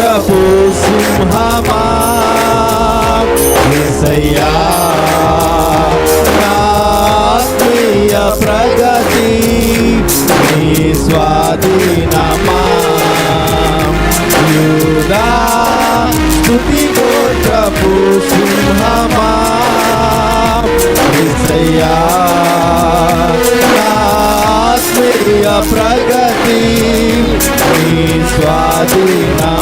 ప్రభు సింహమా ఏసయ్యా ఆత్మీయ ప్రగతి నీ స్వాధీనమా యూదా స్థుతి ప్రభు సింహమా ఏసయ్యా ఆత్మీయ ప్రగతి నీ స్వాధీనమా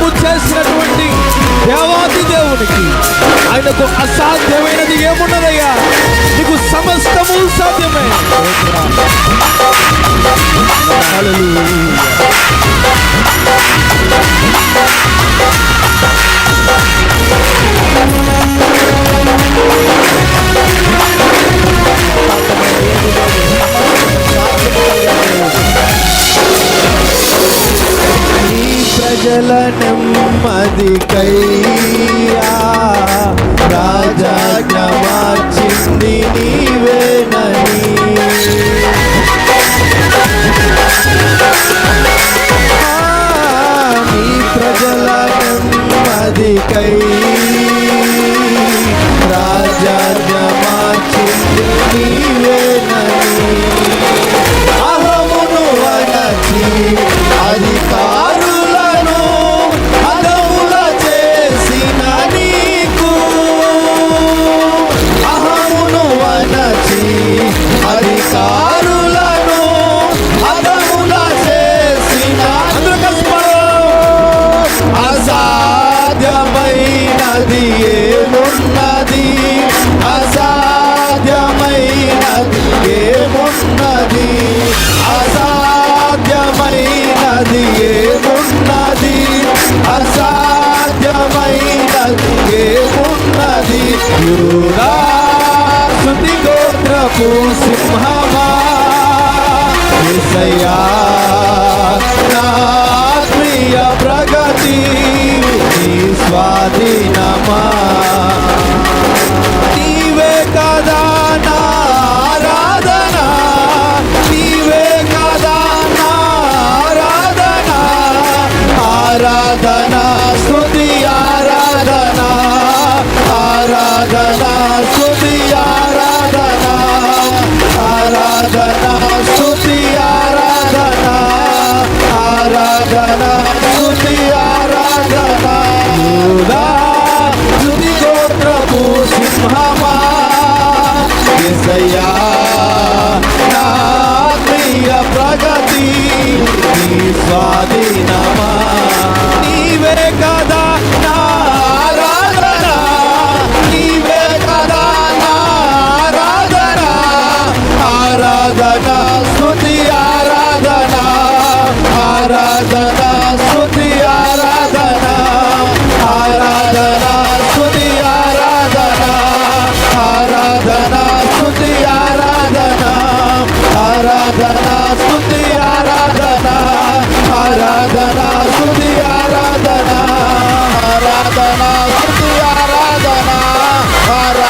అద్భుతము చేసినటువంటి దేవాది దేవునికి ఆయనకు అసాధ్యమైనది ఏమున్నదయ్యా? నీకు సమస్తము సాధ్యమే. 的给。నీ స్వాధీనమా? నీవే కదా నా ఆరాధన నీవే కదా నా ఆరాధన ఆరాధన స్థుతి ఆరాధన? ఆరాధన స్థుతి ఆరాధన? ఆరాధన స్థుతి ఆరాధన? ఆరాధన స్థుతి ఆరాధన? ఆరాధన స్థుతి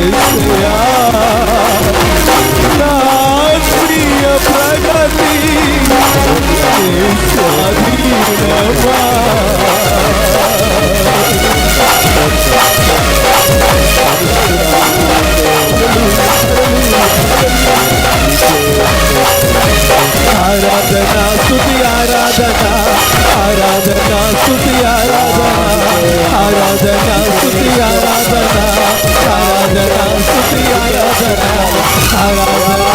प्रिय प्रगति आराधना स्तुति आराधना आराधना स्तुति आराधना आराधना स्तुति आराधना ఆరాధనా స్థుతి ఆరాధనా ఆరాధనా.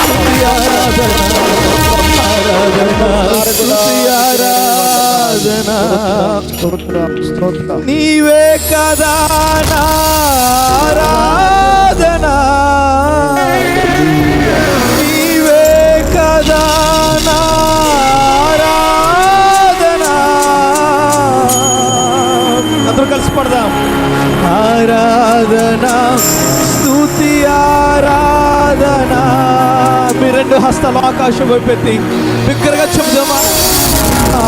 స్థుతి ఆరాధనా ఆరాధనా నీవే కదా నీవే కదా అందరూ కలిసి పడదాం. ఆరాధనా స్థుతి ఆరాధనా. మీ రెండు హస్తాలు ఆకాశం వైపెత్తి బిగ్గరగా చెబుదామా?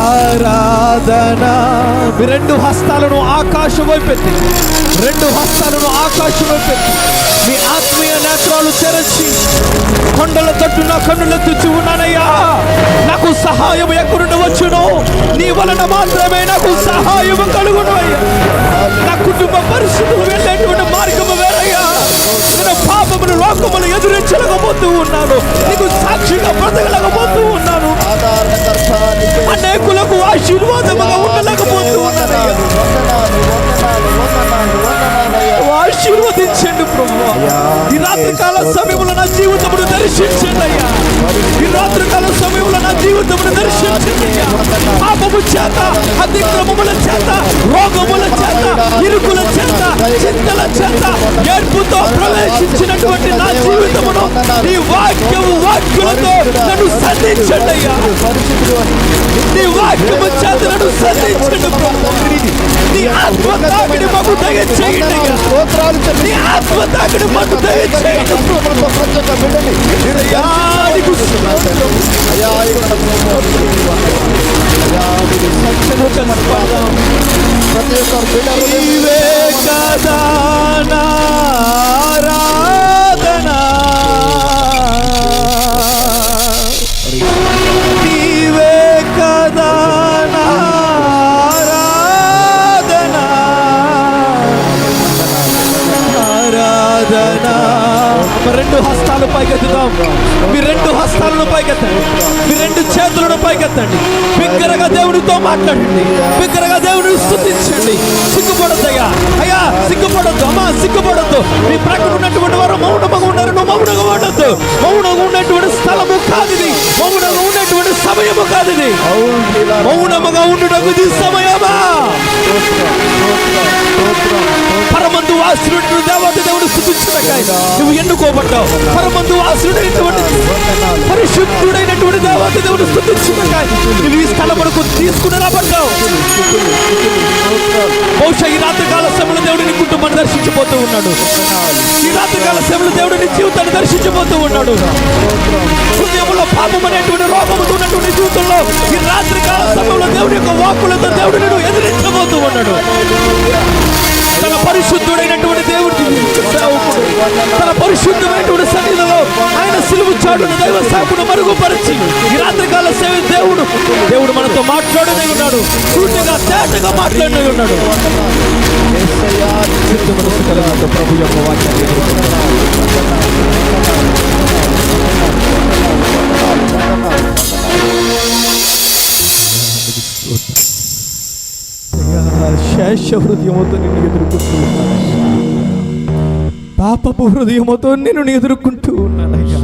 ఆరాధనా మీ రెండు హస్తాలను ఆకాశం వైపెత్తి రెండు హస్తాలను ఆకాశం వైపెత్తి మీ ఆత్మీయ నేత్రాలు తెరచి కొండల తట్టు నా కన్నులు తెచ్చి ఉన్నానయ్యా. సహాయం ఎక్కడుండి వచ్చును? నీ వలన మాత్రమే నాకు సహాయం కలుగును నా కుటుంబ పరిస్థితులు వెళ్ళేటువంటి మార్గము వేరయ్యా. నేను పాపములు లోకములు ఎదురించలేకపోతూ ఉన్నాను. నీకు సాక్షిగా బ్రతకలేకపోతూ ఉన్నాను. అనేకులకు ఆశీర్వాదముగా ఉండలేకపోతూ ఉన్నానయ్యా వందనాలు ఈ రాత్రి కాల సమయంలో నా జీవితమును దర్శించండి అయ్యా. ఈ రాత్రి కాల సమయంలో నా జీవితమును దర్శించండి అయ్యా. పాపము చేత అతిక్రమముల చేత రోగముల చేత ఇరుకుల చేత చింతల చేత ఏర్పుతో ప్రవేశించినటువంటి నా జీవితమును నీ వాక్యము వాక్యులతో నన్ను సంధించండి అయ్యా. పరిశుద్ధుడు నీ వాక్యము దయచేయండి ప్రభు నీ ఆత్మ తాకిడి మాకు దయచేయండి స్తోత్రాలు నీ ఆత్మ తాకిడి మాకు దయచేయండి ప్రతి ఒక్కరు బిడ్డలు కదా రెండు హస్తాలు పైకెత్తుదాం మీ రెండు హస్తాలను పైకెత్తండి. మీ రెండు చేతులను పైకెత్తండి. బిగ్గరగా దేవునితో మాట్లాడండి. బిగ్గరగా దేవుని స్థుతించండి. సిగ్గుపడద్దు అయ్యా. సిగ్గుపడద్దు. అమ్మా సిగ్గుపడద్దు. మీ ప్రక్కన ఉన్నటువంటి వారు మౌనముగా ఉన్నారు నువ్వు మౌనంగా ఉండొద్దు. మౌనంగా ఉన్నటువంటి స్థలము కాదు ఇది మౌనంగా ఉన్నటువంటి సమయము కాదు ఇది మౌనముగా ఉండటం ఇది సమయమా? పరమందు ఆశ్రుడు దేవత దేవుడు స్థుతించడకాయ నువ్వు ఎన్నుకోబడ్డావు? పరమందు ఇటువంటి పరిశుద్ధుడైనటువంటి దేవత దేవుడు స్థుతించడకాయ నువ్వు ఈ వరకు తీసుకుని రాబడ్డావు బహుశా ఈ రాత్రికాల సమయంలో దేవుడు నీ కుటుంబాన్ని దర్శించబోతూ ఉన్నాడు. ఈ రాత్రికాల సమయంలో దేవుడు నీ జీవితాన్ని దర్శించబోతూ ఉన్నాడు. హృదయంలో పాపం అనేటువంటి రోగముతో ఉన్నటువంటి జీవితంలో ఈ రాత్రికాల సమయంలో దేవుడి యొక్క వాకులతో దేవుడు నేను ఎదిరించబోతూ ఉన్నాడు. తన పరిశుద్ధుడైనటువంటి దేవుడి తన పరిశుద్ధమైనటువంటి సిలువు దైవ సేవకుడు మరుగుపరిచి. ఈ రాత్రికాల సేవ దేవుడు. దేవుడు మనతో మాట్లాడనే ఉన్నాడు. సూటిగా తేటగా మాట్లాడనే ఉన్నాడు. ప్రభు యొక్క వాక్యాన్ని శేష హృదయముతో నిన్ను ఎదుర్కొంటూ ఉన్నాను పాపపు హృదయముతో నిన్ను ఎదుర్కొంటూ ఉన్నానయ్యా.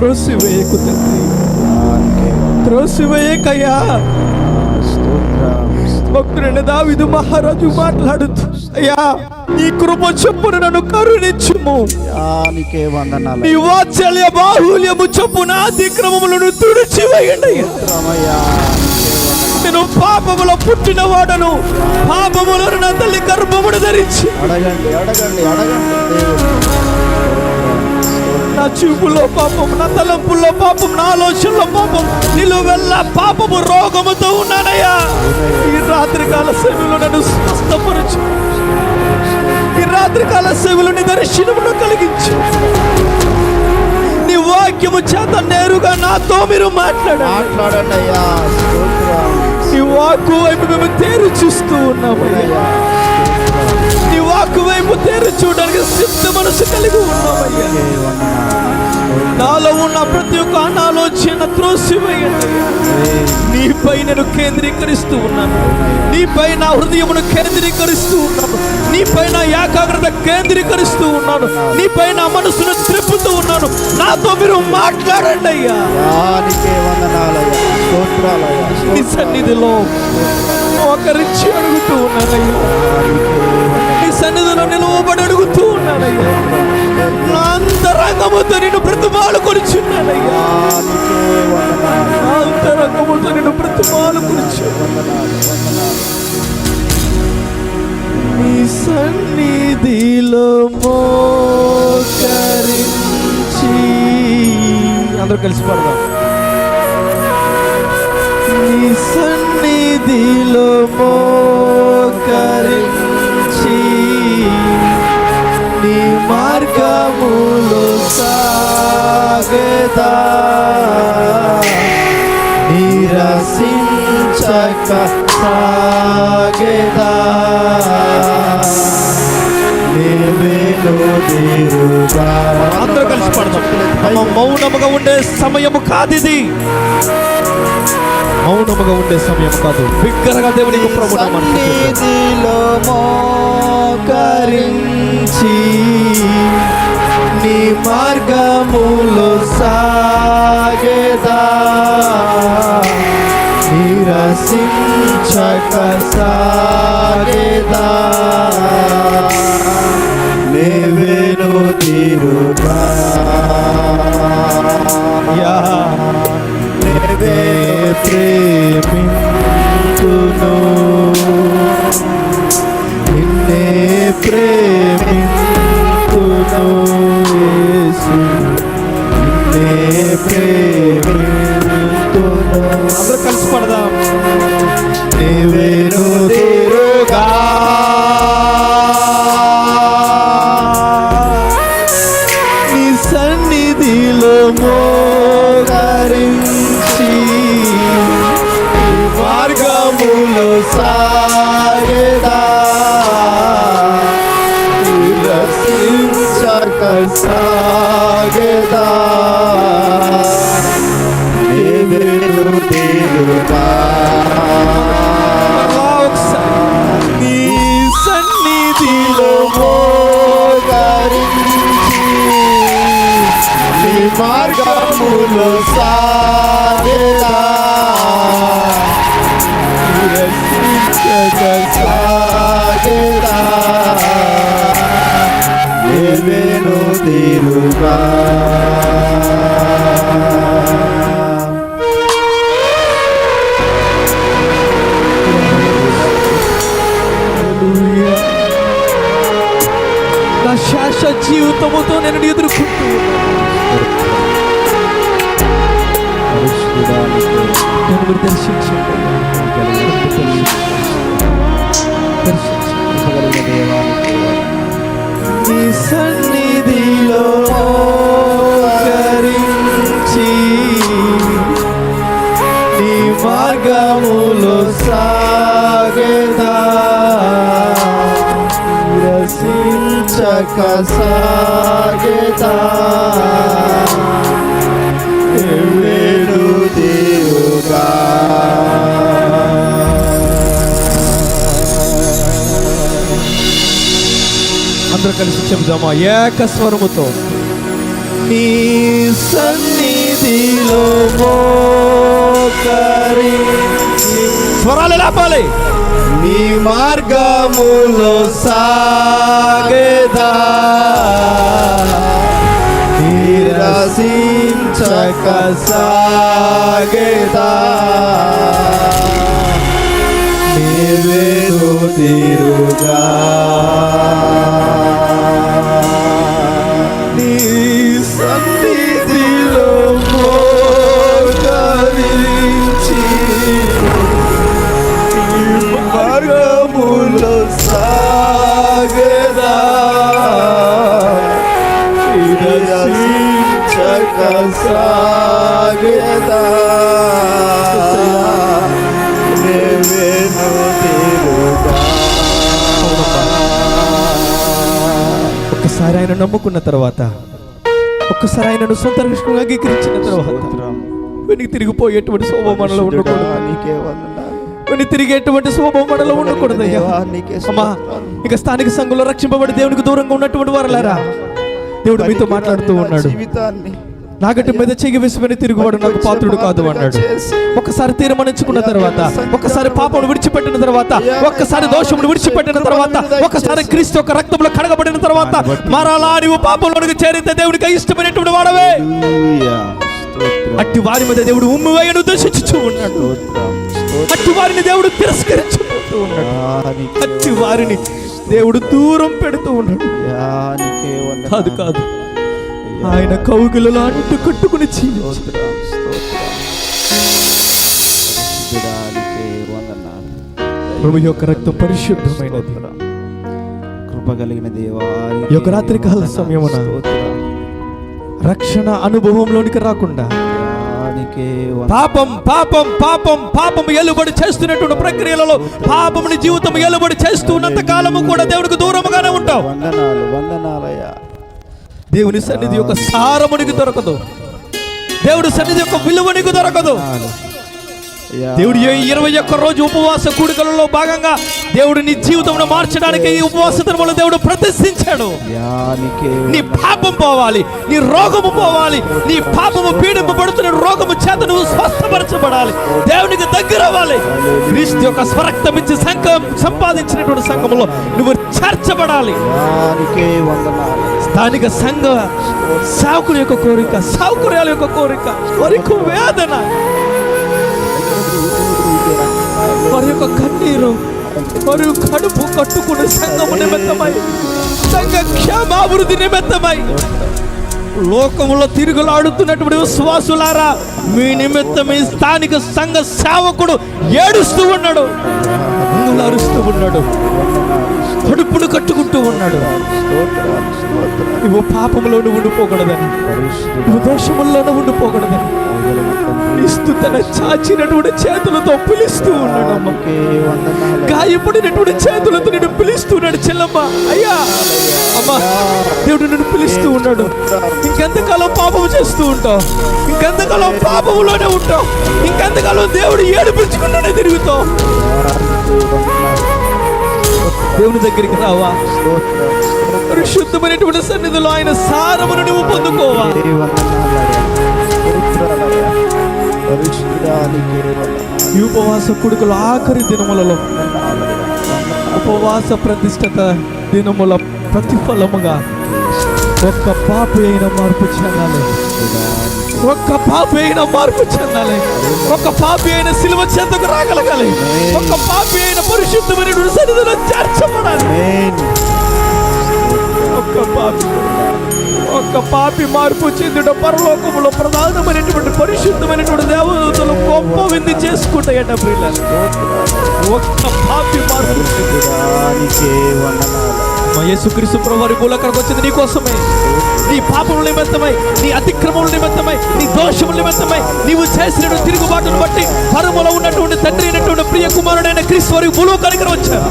త్రోసివేయకు తండ్రి. త్రోసివేయకయ్యా. భక్తుడైన దావిదు మహారాజు మాట్లాడుతూ అయ్యా నీ కృప చొప్పున నన్ను కరుణించుము. నీకే వందనాలు. నీ వాత్సల్య బాహుల్యము చొప్పున అతిక్రమములను తుడిచివేయండి. అయ్యా రామయ్యా నేను పాపములో పుట్టిన వాడను. పాపములో నా తల్లి గర్భమును ధరించి. అడగండి అడగండి అడగండి నా చూపులో పాపం నా తలంపుల్లో పాపం నా ఆలోచనలో పాపం నిలువెల్ల పాపము రోగముతో ఉన్నానయ్యా. ఈ రాత్రి కాల సేవలో నన్ను స్వస్థపరచు. ఈ రాత్రి కాల సేవలో నీ దర్శనమును కలిగించు. నీ వాక్యము చేత నేరుగా నాతో మీరు మాట్లాడాలి మాట్లాడండి అయ్యా నీ వాక్కు వైపు మేము తేరు చూస్తూ ఉన్నామయ్యా. నీ వాక్కు వైపు తేరు చూడడానికి సిద్ధ మనసు కలిగి ఉన్నామయ్యా. నాలో ఉన్న ప్రతి ఒక్క అనాలోచన త్రోసివేయండి. నీపై నేను కేంద్రీకరిస్తూ ఉన్నాను. నీపై నా హృదయమును కేంద్రీకరిస్తూ ఉన్నాను. నీపై నా ఏకాగ్రత కేంద్రీకరిస్తూ ఉన్నాను. నీపై నా మనసును త్రిప్పుతూ ఉన్నాను. నాతో మీరు మాట్లాడండి అయ్యా. నీ సన్నిధిలో ఒకరించి అడుగుతూ ఉన్నానయ్యా. నీ సన్నిధిలో నిలువబడి అడుగుతూ ఉన్నానయ్యా. నా అంతరంగముతో నేను బ్రతుమాలు కొనిచున్నానయ్యా నా అంతరంగముతో నేను బ్రతుమాలు కొనిచు నీ సన్నిధిలో మోకరించి అందరూ కలిసి పడదాం. నీ సన్నిధిలో మోకరించి సాగదా నిరసించక సాగేదా. అందరూ కలిసి పడదాం. మనం మౌనముగా ఉండే సమయము కాదు ఇది మౌనముగా ఉండే సమయం కాదు. బిగ్గరగా దేవునికి ప్రభు మోకరించి మార్గములో సాగేదా? నిరసించక సాగేదా? నీవేను తీరుగా. యా. ప్రేమించును నిన్నే ప్రేమించును. నిన్నే ప్రేమించును. అందరూ కలిసి పడదాం. నీవేను నీవేను తీరుగా రసించక సాగేదా తీరుగా అందరూ కలిసి చెబుదామా ఏక స్వరముతో నీ సన్నిధిలో స్వరాలు లేపాలి? నీ మార్గములో సాగేదా. నిరసించక సాగేదా. నీవేను తీరుగా. ఒక్కసారి ఆయనను సొంత రక్షకునిగా అంగీకరించిన తర్వాత వెనక్కి తిరిగిపోయేటువంటి శోభమనలో ఉండకూడదు. నీకే వెనక్కి తిరిగేటువంటి ఉండకూడదు అయ్యా. దేవా, నీకే అమ్మా. ఇక స్థానిక సంఘంలో రక్షింపబడి దేవునికి దూరంగా ఉన్నటువంటి వారులారా? దేవుడు మీతో మాట్లాడుతూ ఉన్నాడు. జీవితాన్ని. నాగటి మీద చెయ్యి వేసుకుని తిరుగువాడు నాకు పాత్రుడు కాదు అన్నాడు. ఒక్కసారి తీర్మానించుకున్న తర్వాత ఒక్కసారి పాపమును విడిచిపెట్టిన తర్వాత ఒక్కసారి దోషమును విడిచిపెట్టిన తర్వాత ఒక్కసారి క్రీస్తు యొక్క రక్తంలో కడగబడిన తర్వాత మరలా నీవు పాపంలోనికి చేరితే దేవునికి ఇష్టమైనటువంటి వాడవే. అట్టి వారి మీద దేవుడు ఉమ్ము వేయను దర్శించుచూ ఉన్నాడు. అట్టి వారిని దేవుడు ఉన్నాడు. యానికే అట్టి వారిని దేవుడు దూరం పెడుతూ ఉన్నాడు. కాదు కాదు. ఆయన కౌగులలో అంటు కట్టుకుని. ప్రభు యొక్క రక్తం పరిశుద్ధమైనది. కృప కలిగిన దేవా యొక్క రాత్రికాల సమయమున. రక్షణ అనుభవంలోనికి రాకుండా. పాపం పాపం పాపం పాపం ఎలుబడి చేస్తున్నటువంటి ప్రక్రియలలో పాపముని జీవితం ఎలుబడి చేస్తూ ఉన్నంత కాలము కూడా దేవునికి దూరముగానే ఉంటావు వందనాలు వందనాలయ్యా దేవుని సన్నిధి యొక్క సారమునికి దొరకదు. దేవుడి సన్నిధి యొక్క విలువ నీకు దొరకదు. దేవుడు ఇరవై ఒక్క రోజు ఉపవాస కూడికలలో భాగంగా దేవుడు నీ జీవితంలో మార్చడానికి ఈ ఉపవాస దినములు దేవుడు ప్రతిష్ఠించాడు. నీ పాపం పోవాలి నీ రోగము పోవాలి నీ పాపము పీడింపబడుతున్న రోగము చేత నువ్వు స్వస్థపరచబడాలి. దేవునికి దగ్గర అవ్వాలి. క్రీస్తు యొక్క స్వరక్తం ఇచ్చి సంఘం సంపాదించినటువంటి సంఘములో నువ్వు చేర్చబడాలి. స్థానిక సంఘ సాకుల యొక్క కోరిక సౌకర్యాల యొక్క కోరిక వారికి వేదన వారి యొక్క కన్నీరు వారి కడుపు కట్టుకునే సంఘము నిమిత్తమై సంఘ క్షేమాభివృద్ధి నిమిత్తమై లోకములో తిరుగులాడుతున్నటువంటి విశ్వాసులారా మీ నిమిత్తం స్థానిక సంఘ సేవకుడు ఏడుస్తూ ఉన్నాడు. అరుస్తూ ఉన్నాడు. కడుపును కట్టుకుంటూ ఉన్నాడు. నువ్వు పాపంలోనే ఉండిపోకూడదని. పరిశుద్ధుడా నువ్వు దోషముల్లోనే ఉండిపోకూడదని. ఇస్తూ తన చాచినటువంటి చేతులతో పిలుస్తూ ఉన్నాడు అమ్మ. గాయపడినటువంటి చేతులతో నేను పిలుస్తున్నాడు చెల్లమ్మ. అయ్యా అమ్మా దేవుడు నేను పిలుస్తూ ఉన్నాడు. ఇంకెంతకాలం పాపం చేస్తూ ఉంటావు? ఇంకెంతకాలం పాపములోనే ఉంటావు? ఇంకెంతకాలం దేవుడు ఏడిపించుకుంటూనే తిరుగుతావు? దేవుని దగ్గరికి రావా? పరిశుద్ధమైనటువంటి సన్నిధిలో ఆయన సారమును నువ్వు పొందుకోవా? ఈ ఉపవాస కొడుకుల ఆఖరి దినములలో ఉపవాస ప్రతిష్టత దినముల ప్రతిఫలముగా ఒక్క పాపి అయిన మార్పు చెందాలి ఒక్క పాపి అయిన మార్పు చెందాలి ఒక్క పాపి అయిన సిలువ చెంతకు రాగలగాలి ఒక్క పాపి అయిన పరిశుద్ధమైన సన్నిధిలో చేర్చబడాలి. ఒక్క పాపి ఒక్క పాపి మార్పు చెందుట పరలోకములో ప్రధానమైనటువంటి పరిశుద్ధమైనటువంటి దేవతలు గొప్ప విందు చేసుకుంటాయట ప్రియులారా. ఒక్క పాపి మార్పు పరిశుద్ధానికే వందనాలు. మా యేసుక్రీస్తు ప్రభువారి మూలకరకు వచ్చింది నీ కోసమే. నీ పాపముల నిమిత్తమై నీ అతిక్రమముల నిమిత్తమై నీ దోషముల నిమిత్తమై నీవు చేసిన తిరుగుబాటును బట్టి పరములో ఉన్నటువంటి తండ్రి అయినటువంటి ప్రియ కుమారుడైన క్రీస్తు వారి భూలోకానికి వచ్చారు.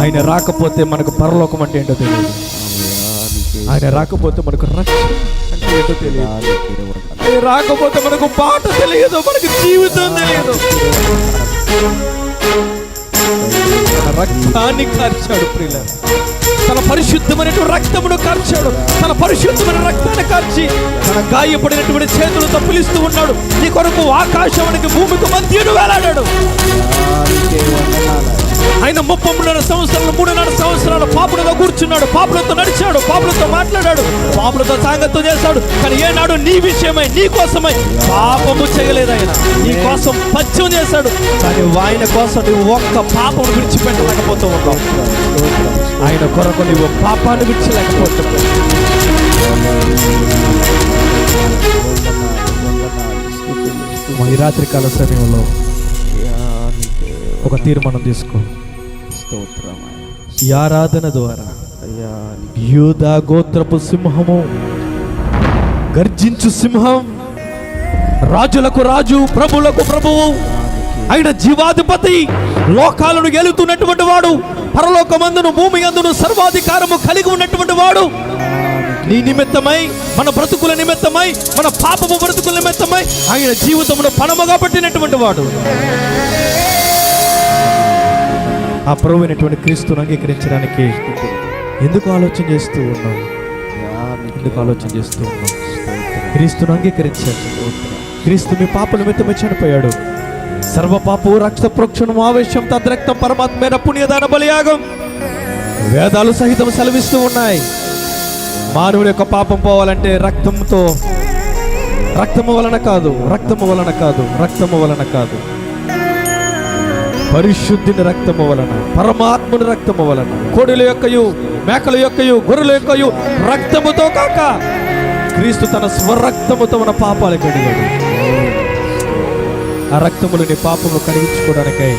ఆయన రాకపోతే మనకు పరలోకం అంటే ఏంటో తెలియదు. ఆయన రాకపోతే మనకు రక్షణ అంటే ఏంటో తెలియదు. ఆయన రాకపోతే మనకు పాట తెలియదు మనకు జీవితం తెలియదు. రక్తాన్ని కార్చాడు ప్రియుల తన పరిశుద్ధమైనటువంటి రక్తమును కార్చాడు. తన పరిశుద్ధమైన రక్తాన్ని కార్చి తన గాయపడినటువంటి చేతులతో పిలుస్తూ ఉన్నాడు. నీ కొరకు ఆకాశమునికి భూమికి మధ్యను వేలాడాడు. ఆయన ముప్పై మూడున్నర సంవత్సరాలు మూడున్నర సంవత్సరాలు పాపులతో కూర్చున్నాడు పాపులతో నడిచాడు పాపులతో మాట్లాడాడు పాపులతో సాంగత్యం చేశాడు. కానీ ఏనాడు నీ విషయమై నీ కోసమై పాపము చేయలేదు ఆయన. నీ కోసం పచ్చం చేశాడు. కానీ ఆయన కోసం నువ్వు ఒక్క పాపం విడిచిపెట్టలేకపోతూ ఉన్నావు ఆయన కొరకు నువ్వు పాపాన్ని విడిచలేకపోతున్నావు ఈ రాత్రి కాల సమయంలో ఒక తీర్మానం తీసుకో. ఈ ఆరాధన ద్వారా యూదా గోత్రపు సింహము గర్జించు సింహం రాజులకు రాజు ప్రభులకు ప్రభువు ఆయన జీవాధిపతి లోకాలను గెలుతున్నటువంటి వాడు పరలోకమందును భూమి అందును సర్వాధికారము కలిగి ఉన్నటువంటి వాడు. నీ నిమిత్తమై మన బ్రతుకుల నిమిత్తమై మన పాపము బ్రతుకుల నిమిత్తమై ఆయన జీవితమును పణముగా పట్టినటువంటి వాడు. ఆ ప్రభువైనటువంటి క్రీస్తును అంగీకరించడానికి ఎందుకు ఆలోచన చేస్తూ ఉన్నాం ఎందుకు ఆలోచన చేస్తూ ఉన్నాం క్రీస్తును అంగీకరించాడు క్రీస్తు మీ పాప నిమిత్తమే చనిపోయాడు. సర్వ పాపు రక్త ప్రోక్షణం ఆవేశం తద్రక్తం పరమాత్మైన పుణ్యదాన బలియాగం. వేదాలు సహితం సెలవిస్తూ ఉన్నాయి. మానవుడి యొక్క పాపం పోవాలంటే రక్తంతో రక్తము వలన కాదు రక్తము వలన కాదు రక్తము వలన కాదు. పరిశుద్ధిని రక్తము వలన పరమాత్ముని రక్తము వలన కోడిల యొక్కయు మేకల యొక్కయు గొర్రెల యొక్కయు రక్తముతో కాక క్రీస్తు తన స్వరక్తముతో మన పాపాలు కడిగాడు. ఆ రక్తములు నీ పాపము కడిగించుకోవడానికై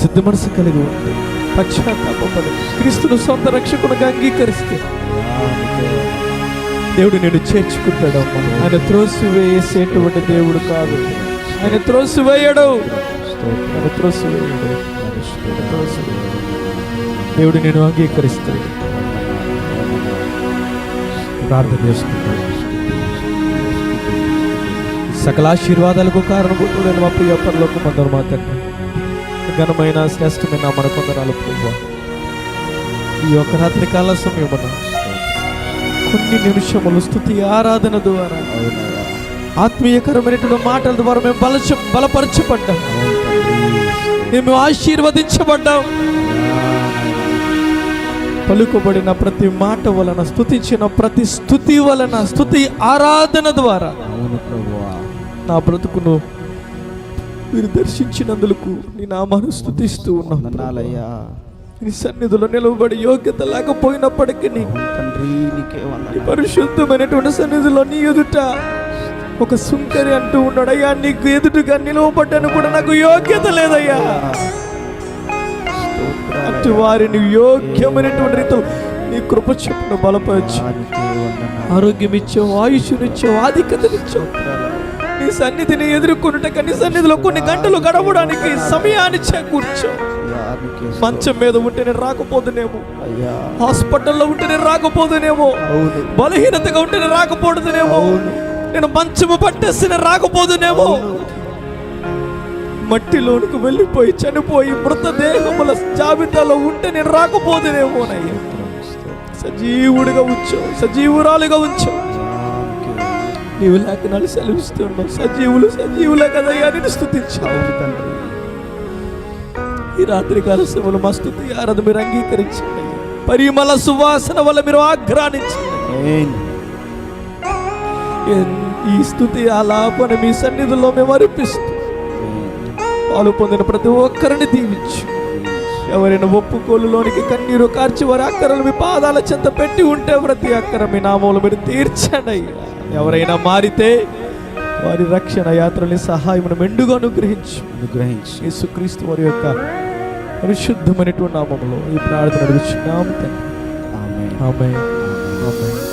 సిద్ధ మనసు కలిగి ఉంది పశ్చాత్తాపడి క్రీస్తును సొంత రక్షకునిగా అంగీకరిస్తే. దేవుడు నేను చేర్చుకుంటాడు ఆయన త్రోసివేసేటువంటి దేవుడు కాదు. ఆయన త్రోసివేయడు. ఆయన త్రోసివేయడు ఆయన దేవుడు నేను అంగీకరిస్తాడు ప్రార్థన చేస్తున్నాను. సకల ఆశీర్వాదాలకు కారణభూతుడైన మా ప్రియ పనులకు మందరు మా తండ్రి. ఘనమైన శ్రేష్టమైన మన కొందనాలు ప్రభు ఈ యొక్క రాత్రి కాల సమయమున కొన్ని నిమిషములు స్థుతి ఆరాధన ద్వారా ఆత్మీయకరమైనటువంటి మాటల ద్వారా మేము బలచ బలపరచబడ్డాం. మేము ఆశీర్వదించబడ్డాం. పలుకబడిన ప్రతి మాట వలన స్తుతించిన ప్రతి స్థుతి వలన స్థుతి ఆరాధన ద్వారా నా బ్రతుకును మీరు దర్శించినందుకు నీ నామాను స్థుతిస్తూ ఉన్నాను వందనాలయ్యా నీ సన్నిధిలో నిలవబడి యోగ్యత లేకపోయినప్పటికీ తండ్రి పరిశుద్ధమైనటువంటి సన్నిధిలో నీ ఎదుట ఒక సుంకరి అంటూ ఉన్నాడు. అయ్యా నీకు ఎదుటగా నిలవబడ్డాను కూడా నాకు యోగ్యత లేదయ్యా. అటు వారిని యోగ్యమైనటువంటి రీతిలో నీ కృప చెప్పును బలపరచు. ఆరోగ్యం ఇచ్చావు ఆయుష్నిచ్చావు ఆధిక్యతనిచ్చావు నీ సన్నిధిని ఎదుర్కొనుటక నీ సన్నిధిలో కొన్ని గంటలు గడవడానికి సమయాన్ని చేకూర్చావు నీకే మంచం మీద ఉంటే నేను రాకపోదునేమో హాస్పిటల్లో ఉంటే నేను రాకపోదునేమో బలహీనతగా ఉంటే నేను రాకపోదునేమో నేను మంచము పట్టేసి నేను రాకపోదునేమో మట్టిలోనికి వెళ్ళిపోయి చనిపోయి మృతదేహముల జాబితాలో ఉంటే నేను రాకపోదునేమోనయ్యా సజీవుడిగా ఉంచావు సజీవురాలుగా ఉంచావు నీవు లేఖనాలు సెలవిస్తున్నావు సజీవులు సజీవులే కదయ్యా నేను స్థుతించావు ఈ రాత్రి కాల సమయంలో మా స్థుతి ఆరాధన మీరు అంగీకరించండి. పరిమళ సువాసన వల్ల మీరు. ఎన్- ఈ స్థుతి ఆలాపన మీ సన్నిధిలో మేము అర్పిస్తూ పాలు పొందిన ప్రతి ఒక్కరిని దీవించు. ఎవరైనా ఒప్పుకోలులోనికి కన్నీరు కార్చి వారి అక్కరలు మీ పాదాల చెంత పెట్టి ఉంటే ప్రతి అక్కర మీ నామూలు మీరు తీర్చండి. ఎవరైనా మారితే వారి రక్షణ యాత్రని సహాయం మెండుగా అనుగ్రహించు. అనుగ్రహించి. యేసుక్రీస్తు వారి యొక్క పరిశుద్ధమైనటువంటి నామములో ఈ ప్రార్థన అడుగుచున్నాము ఆమేన్. ఆమె ఆమె